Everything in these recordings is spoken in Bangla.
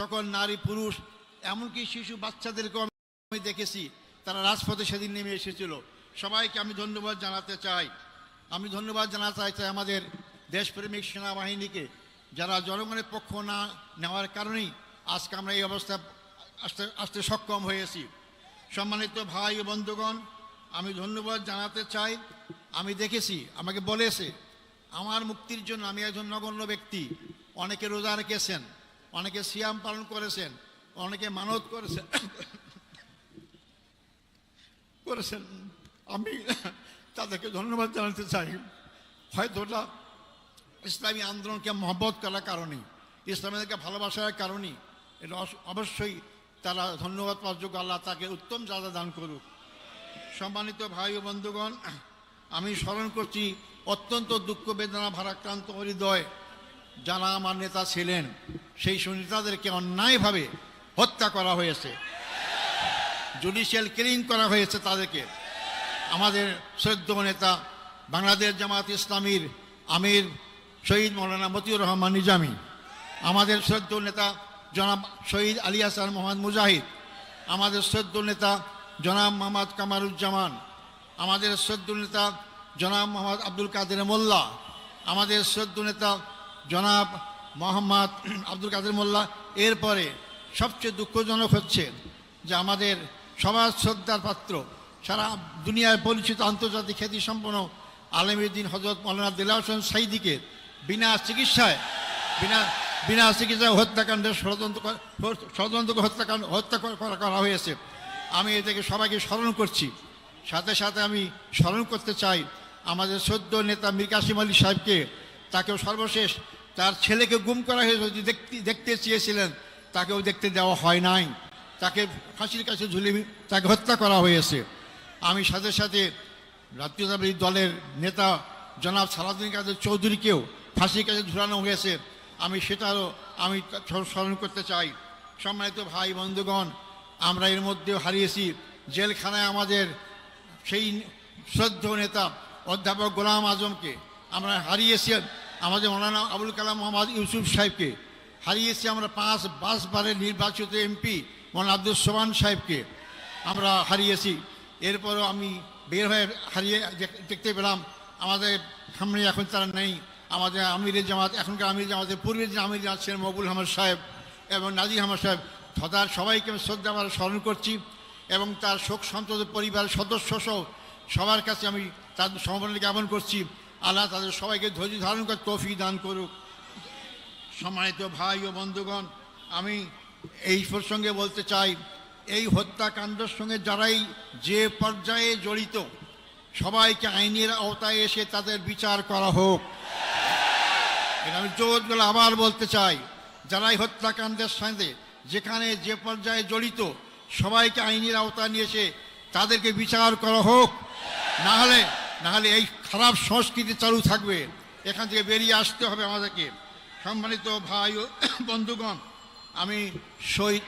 সকল নারী, পুরুষ, এমনকি শিশু বাচ্চাদেরকেও আমি দেখেছি, তারা রাজপথে সেদিন নেমে এসেছিল। সবাইকে আমি ধন্যবাদ জানাতে চাই। আমি ধন্যবাদ জানাতে চাই আমাদের দেশপ্রেমিক সেনাবাহিনীকে, যারা জনগণের পক্ষ না নেওয়ার কারণেই আজকে আমরা এই অবস্থা আসতে আসতে সক্ষম হয়েছি। সম্মানিত ভাই ও বন্ধুগণ, আমি ধন্যবাদ জানাতে চাই। আমি দেখেছি, আমাকে বলেছে, আমার মুক্তির জন্য আমি একজন নগণ্য ব্যক্তি, অনেকে রোজা রেখেছেন। অনেকে সিয়াম পালন করেছেন, অনেকে মানত করেছেন। করেছেন। আমি তাদেরকে ধন্যবাদ জানাতে চাই। হয়তো ওটা ইসলামী আন্দোলনকে মহব্বত করার কারণে ইসলামীদেরকে ভালোবাসার কারণে, এটা অবশ্যই তারা ধন্যবাদ পাওয়ার আল্লাহ তাকে উত্তম জাদা দান করুক। সম্মানিত ভাই ও বন্ধুগণ, আমি স্মরণ করছি অত্যন্ত দুঃখ বেদনা ভারাক্রান্ত হৃদয় যারা আমার নেতা ছিলেন। সেই সুনেতাদেরকে অন্যায়ভাবে হত্যা করা হয়েছে। জুডিশিয়াল কিলিং করা হয়েছে তাদেরকে। আমাদের শ্রদ্ধ নেতা বাংলাদেশ জামাত ইসলামীর আমির শহীদ মৌলানা মতিউর রহমান নিজামী, আমাদের শ্রদ্ধ নেতা জনাব শহীদ আলী হাসান মোহাম্মদ মুজাহিদ, আমাদের শ্রদ্ধ নেতা জনাব মোহাম্মদ কামারুজ্জামান, আমাদের শ্রদ্ধ নেতা জনাব মোহাম্মদ আব্দুল কাদের মোল্লা, আমাদের শ্রদ্ধ নেতা জনাব মোহাম্মদ আব্দুল কাদের মোল্লা, এরপরে সবচেয়ে দুঃখজনক হচ্ছে যে আমাদের সমাজ শ্রদ্ধার পাত্র, সারা দুনিয়ায় পরিচিত আন্তর্জাতিক খ্যাতি সম্পন্ন আলমীদ্দিন হজরত মৌলানা দিলা হোসেন সাইদিকে বিনা চিকিৎসায়, বিনা বিনা চিকিৎসায় হত্যাকাণ্ডের ষড়যন্ত্র ষড়যন্ত্র হত্যাকাণ্ড, হত্যা করা হয়েছে। আমি এটাকে সবাইকে স্মরণ করছি। সাথে সাথে আমি স্মরণ করতে চাই আমাদের সদ্য নেতা মীর কাসিম আলী সাহেবকে, তাকেও সর্বশেষ তার ছেলেকে গুম করা হয়েছে যদি দেখতে দেখতে চেয়েছিলেন, তাকেও দেখতে দেওয়া হয় নাই। তাকে ফাঁসির কাছে ঝুলে তাকে হত্যা করা হয়েছে। আমি সাথে সাথে জাতীয়তাবাদী দলের নেতা জনাব সালাউদ্দিন কাদের চৌধুরীকেও ফাঁসির কাছে ঝুলানো হয়েছে। আমি সেটারও আমি স্মরণ করতে চাই। সম্মানিত ভাই বন্ধুগণ, আমরা এর মধ্যেও হারিয়েছি। জেলখানায় আমাদের সেই শ্রদ্ধ নেতা অধ্যাপক গোলাম আজমকে আমরা হারিয়েছি। আমাদের মৌলানা আবুল কালাম মোহাম্মদ ইউসুফ সাহেবকে হারিয়েছি আমরা পাঁচ পাঁচবারের নির্বাচিত এমপি মৌলানা আব্দুল সোমান সাহেবকে আমরা হারিয়েছি। এরপরও আমি বের হয়ে হারিয়ে দেখতে পেলাম, আমাদের সামনে এখন তারা নেই। আমাদের আমিরের জামাত, এখনকার আমির জামাতের পূর্বের যে আমির জামাত ছিলেন মকবুল আহমদ সাহেব এবং নাজির আহমদ সাহেব তথা সবাইকে আমি শ্রদ্ধা আমরা স্মরণ করছি এবং তার শোক সন্তত পরিবারের সদস্য সহ সবার কাছে আমি তার সমবেদনা জ্ঞাপন করছি। আল্লাহ তাদের সবাইকে ধৈর্য ধারণ করে তৌফিক দান করুক। সম্মানিত ভাই ও বন্ধুগণ, আমি এই প্রসঙ্গে বলতে চাই, এই হত্যাকাণ্ডের সঙ্গে যারাই যে পর্যায়ে জড়িত, সবাইকে আইনের আওতায় এসে তাদের বিচার করা হোক। এটা আমি জোর গলা আবার বলতে চাই, যারাই হত্যাকাণ্ডের সঙ্গে যেখানে যে পর্যায়ে জড়িত, সবাইকে আইনের আওতায় নিয়ে এসে তাদেরকে বিচার করা হোক। না হলে না হলে এই খারাপ সংস্কৃতি চালু থাকবে। এখান থেকে বেরিয়ে আসতে হবে আমাদেরকে। সম্মানিত ভাই ও বন্ধুগণ, আমি শহীদ।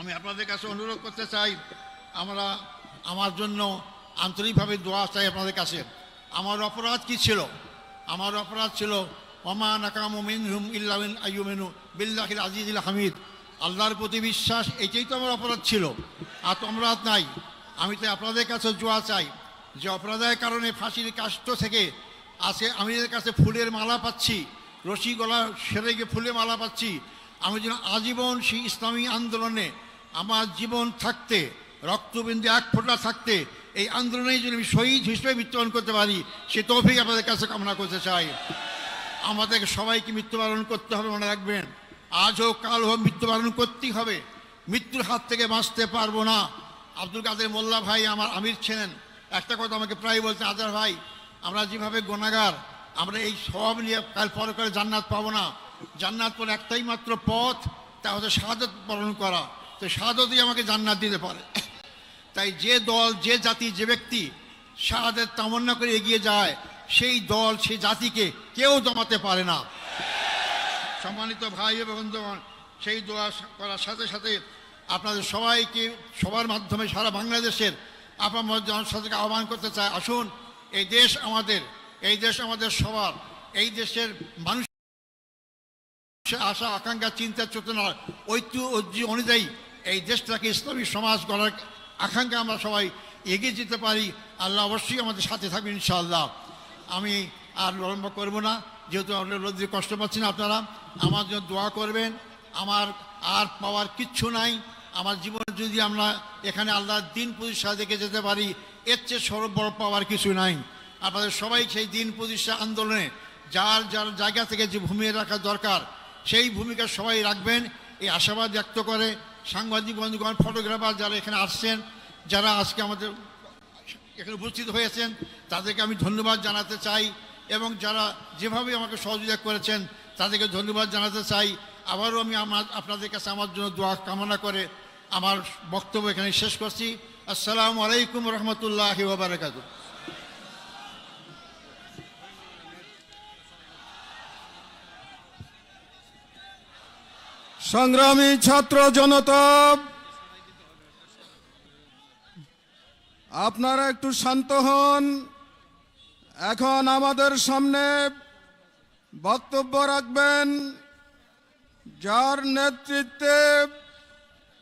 আমি আপনাদের কাছে অনুরোধ করতে চাই, আমরা আমার জন্য আন্তরিকভাবে দোয়া চাই আপনাদের কাছে। আমার অপরাধ কি ছিল? আমার অপরাধ ছিল, ওমা নাকামু মিনহুম ইল্লামিন আইয়ুমেনু বিল্লাহিল আজিজুল হামিদ। আল্লাহর প্রতি বিশ্বাস, এটাই তো আমার অপরাধ ছিল। আর তো অপরাধ নাই। আমি তো আপনাদের কাছে জোয়া চাই। যে অপরাধের কারণে ফাঁসির কাষ্ট থেকে আছে, আমি এদের কাছে ফুলের মালা পাচ্ছি, রশি গলা সেরে গিয়ে ফুলের মালা পাচ্ছি, আমি যেন আজীবন সেই ইসলামী আন্দোলনে আমার জীবন থাকতে, রক্তবিন্দু এক ফোঁটা থাকতে, এই আন্দোলনে যদি আমি শহীদ হিসেবে মৃত্যুবরণ করতে পারি, সে তৌফিক আপনাদের কাছে কামনা করতে চাই। আমাদেরকে সবাইকে মৃত্যুবরণ করতে হবে, মনে রাখবেন। আজ হোক, কাল হোক, মৃত্যুবরণ করতেই হবে। মৃত্যুর হাত থেকে বাঁচতে পারব না। আব্দুল কাদের মোল্লা ভাই আমার আমির ছিলেন। একটা কথা আমাকে প্রায় বলছে আজার ভাই, আমরা যেভাবে গোনাগার, আমরা এই সব নিয়ে কাল পরে করে জান্নাত পাবো না। জান্নাত পরে একটাই মাত্র পথ, তা হচ্ছে শাহাদত বরণ করা। তো শাহাদতই আমাকে জান্নাত দিতে পারে। তাই যে দল, যে জাতি, যে ব্যক্তি শাহাদের তামান্না করে এগিয়ে যায়, সেই দল, সেই জাতিকে কেউ দমাতে পারে না। সম্মানিত ভাই এবং সেই দোয়া করার সাথে সাথে আপনাদের সবাইকে সবার মাধ্যমে সারা বাংলাদেশের আপনার জনসাধারণকে আহ্বান করতে চাই। আসুন, এই দেশ আমাদের, এই দেশ আমাদের সবার, এই দেশের মানুষ আশা, আকাঙ্ক্ষা, চিন্তা, চেতনা ঐক্য ঐতিহ্য অনুযায়ী এই দেশটাকে ইসলামী সমাজ গড়ার আকাঙ্ক্ষা আমরা সবাই এগিয়ে যেতে পারি। আল্লাহ অবশ্যই আমাদের সাথে থাকবেন, ইনশাআল্লাহ। আমি আর বিলম্ব করব না, যেহেতু আমরা রোদ্রে কষ্ট পাচ্ছি না আপনারা। আমার জন্য দোয়া করবেন। আমার আর পাওয়ার কিচ্ছু নাই। আমার জীবনে যদি আমরা এখানে আল্লাহর দিন প্রতিষ্ঠা দেখে যেতে পারি, এর চেয়ে সরব বড় পাওয়ার কিছু নাই। আপনাদের সবাই সেই দিন প্রতিষ্ঠা আন্দোলনে যার যার জায়গা থেকে যে ভূমিকা রাখা দরকার, সেই ভূমিকা সবাই রাখবেন। এই আশাবাদ ব্যক্ত করে সাংবাদিক বন্ধুগণ, ফটোগ্রাফার যারা এখানে আসছেন, যারা আজকে আমাদের এখানে উপস্থিত হয়েছেন, তাদেরকে আমি ধন্যবাদ জানাতে চাই এবং যারা যেভাবে আমাকে সহযোগিতা করেছেন, তাদেরকে ধন্যবাদ জানাতে চাই। আবারও আমি আমার, আপনাদের কাছে আমার জন্য দোয়া কামনা করে আমার বক্তব্য এখানে শেষ করছি। আসসালামু আলাইকুম রহমতুল্লাহ বারাকাতু। সংগ্রামী ছাত্র জনতা, আপনারা একটু শান্ত হন। এখন আমাদের সামনে বক্তব্য রাখবেন, যার নেতৃত্বে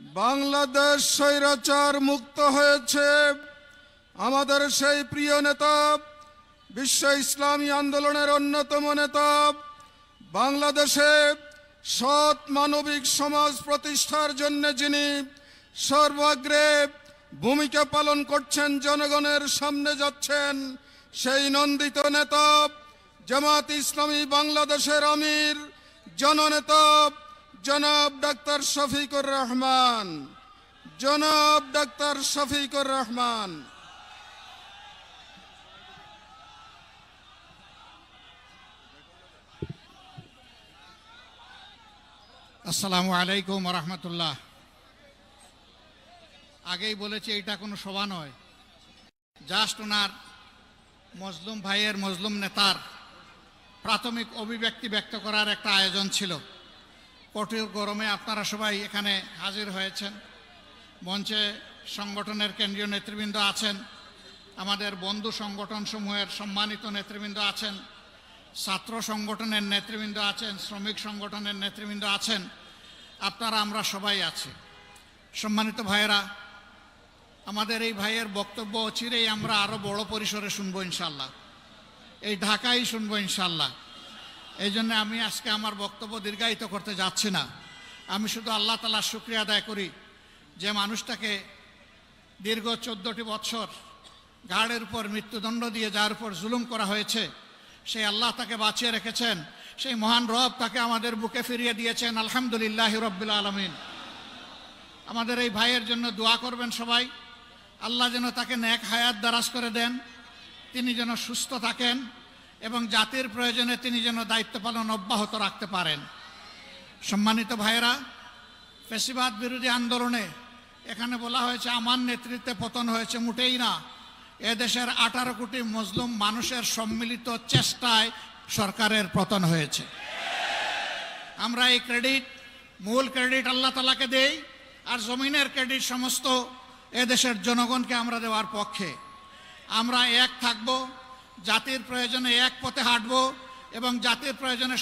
বাংলাদেশ স্বৈরাচার মুক্ত হয়েছে। আমাদের সেই প্রিয় নেতা, বিশ্ব ইসলামী আন্দোলনের অন্যতম নেতা, বাংলাদেশে সৎ মানবিক সমাজ প্রতিষ্ঠার জন্য যিনি সর্বাগ্রে ভূমিকা পালন করছেন, জনগণের সামনে যাচ্ছেন, সেই নন্দিত নেতা, জামাত ইসলামী বাংলাদেশের আমির, জননেতা জনাব ডাক্তার শফিকুর রহমান, জনাব ডাক্তার শফিকুর রহমান। আসসালামু আলাইকুম রহমতুল্লাহ আগেই বলেছি এটা কোনো সভা নয়। জাস্ট ওনার মজলুম ভাইয়ের মজলুম নেতার প্রাথমিক অভিব্যক্তি ব্যক্ত করার একটা আয়োজন ছিল। কঠোর গরমে আপনারা সবাই এখানে হাজির হয়েছেন। মঞ্চে সংগঠনের কেন্দ্রীয় নেতৃবৃন্দ আছেন, আমাদের বন্ধু সংগঠন সমূহের সম্মানিত নেতৃবৃন্দ আছেন, ছাত্র সংগঠনের নেতৃবৃন্দ আছেন, শ্রমিক সংগঠনের নেতৃবৃন্দ আছেন, আপনারা, আমরা সবাই আছি। সম্মানিত ভাইয়েরা, আমাদের এই ভাইয়ের বক্তব্য চিরেই আমরা আরও বড় পরিসরে শুনব ইনশাল্লাহ এই ঢাকাই শুনব ইনশাল্লাহ এই জন্য আমি আজকে আমার বক্তব্য দীর্ঘায়িত করতে যাচ্ছি না। আমি শুধু আল্লাহ তালার শুক্রিয়া আদায় করি যে মানুষটাকে দীর্ঘ চোদ্দটি বৎসর ঘাড়ের উপর মৃত্যুদণ্ড দিয়ে যার উপর জুলুম করা হয়েছে, সেই আল্লাহ তাকে বাঁচিয়ে রেখেছেন, সেই মহান রব তাকে আমাদের বুকে ফিরিয়ে দিয়েছেন, আলহামদুলিল্লাহ রব্বুল আলমিন। আমাদের এই ভাইয়ের জন্য দোয়া করবেন সবাই। আল্লাহ যেন তাকে ন্যাক হায়াত দারাজ করে দেন, তিনি যেন সুস্থ থাকেন। এবং জাতির প্রয়োজনে তিনি যেন দায়িত্ব পালন অব্যাহত রাখতে পারেন। সম্মানিত ভাইয়েরা, ফেসিবাদ বিরোধী আন্দোলনে এখানে বলা হয়েছে, আমার নেতৃত্বে পতন হয়েছে মোটেই না। এদেশের আঠারো কোটি মুসলিম মানুষের সম্মিলিত চেষ্টায় সরকারের পতন হয়েছে। আমরা এই ক্রেডিট, মূল ক্রেডিট আল্লাহ তালাকে দেই, আর জমিনের ক্রেডিট সমস্ত এদেশের জনগণকে আমরা দেওয়ার পক্ষে। আমরা এক থাকব জাতির প্রয়োজনে এক পথে হাঁটব এবং জাতির প্রয়োজনে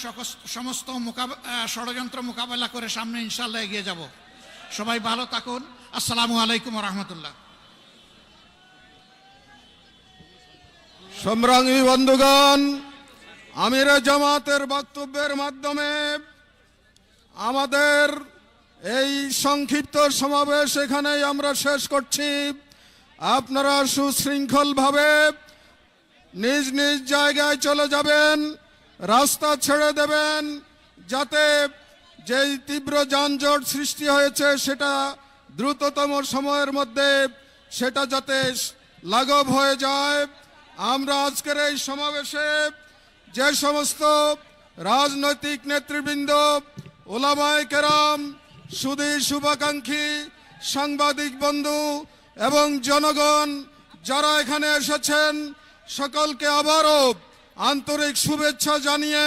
সমস্ত মোকাব- ষড়যন্ত্র মোকাবেলা করে সামনে ইনশাল্লাহ এগিয়ে যাব। সবাই ভালো থাকুন। আসসালামু আলাইকুম রহমতুল্লাহ সম্রাঙ্গী বন্ধুগণ, আমির জামাতের বক্তব্যের মাধ্যমে আমাদের এই সংক্ষিপ্ত সমাবেশ এখানেই আমরা শেষ করছি। আপনারা সুশৃঙ্খলভাবে নিজ নিজ জায়গায় চলে যাবেন, রাস্তা ছেড়ে দেবেন, যাতে যেই তীব্র যানজট সৃষ্টি হয়েছে সেটা দ্রুততম সময়ের মধ্যে সেটা যাতে লাঘব হয়ে যায়। আমরা আজকের এই সমাবেশে যে সমস্ত রাজনৈতিক নেতৃবৃন্দ, ওলামায় কেরাম সুদী শুভাকাঙ্ক্ষী, সাংবাদিক বন্ধু এবং জনগণ যারা এখানে এসেছেন সকলকে আবারও আন্তরিক শুভেচ্ছা জানিয়ে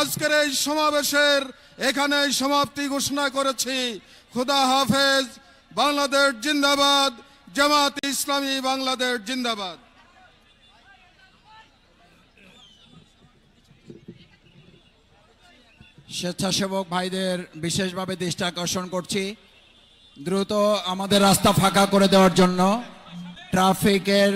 আজকের এই সমাবেশের এখানে সমাপ্তি ঘোষণা করেছি। খুদা হাফেজ, বাংলাদেশ জিন্দাবাদ, জামাত ইসলামী বাংলাদেশ জিন্দাবাদ। স্বেচ্ছাসেবক ভাইদের বিশেষভাবে দৃষ্টি আকর্ষণ করছি। দ্রুত আমাদের রাস্তা ফাঁকা করে দেওয়ার জন্য ট্রাফিকের